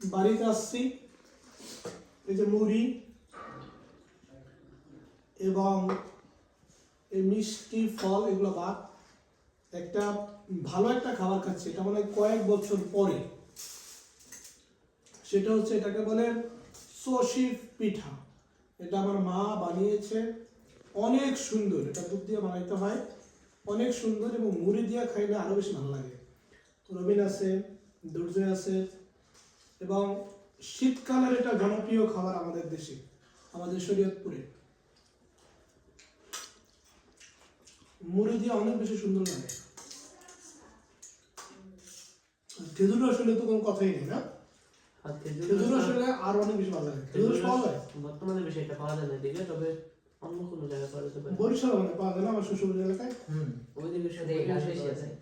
বাড়িতে আসছি। এই যে মুড়ি এবং এই মিষ্টি ফল, এগুলো বাদ। একটা ভালো একটা খাবার খাচ্ছি, এটা মানে কয়েক বছর পরে। সেটা হচ্ছে এটাকে বলে সশিফ পিঠা। এটা আমার মা বানিয়েছে। অনেক সুন্দর, এটা দুধ দিয়ে বানাইতে হয়। অনেক সুন্দর এবং মুড়ি দিয়ে খাইলে আরও বেশি ভালো লাগে। রবিন আছে, দুর্জয় আছে এবং শীতকালের এটা জনপ্রিয় খাবার আমাদের দেশে আমাদের শরীয়তপুরে। মুড়ি দিয়ে অনেক বেশি সুন্দর লাগে। খেজুর রসলে তো কোনো কথাই নেই না? খেজুর রসলে আরও অনেক বেশি ভালো লাগে। খেজুর পাওয়া যায়। বর্তমানে বেশি একটা পাওয়া যায় না এদিকে তবে অন্য কোনো জায়গায় পাওয়া যেতে পারে। বরিশাল মানে পাওয়া যায় না আমার শ্বশুর এলাকায়? হুম। বেশি আছে।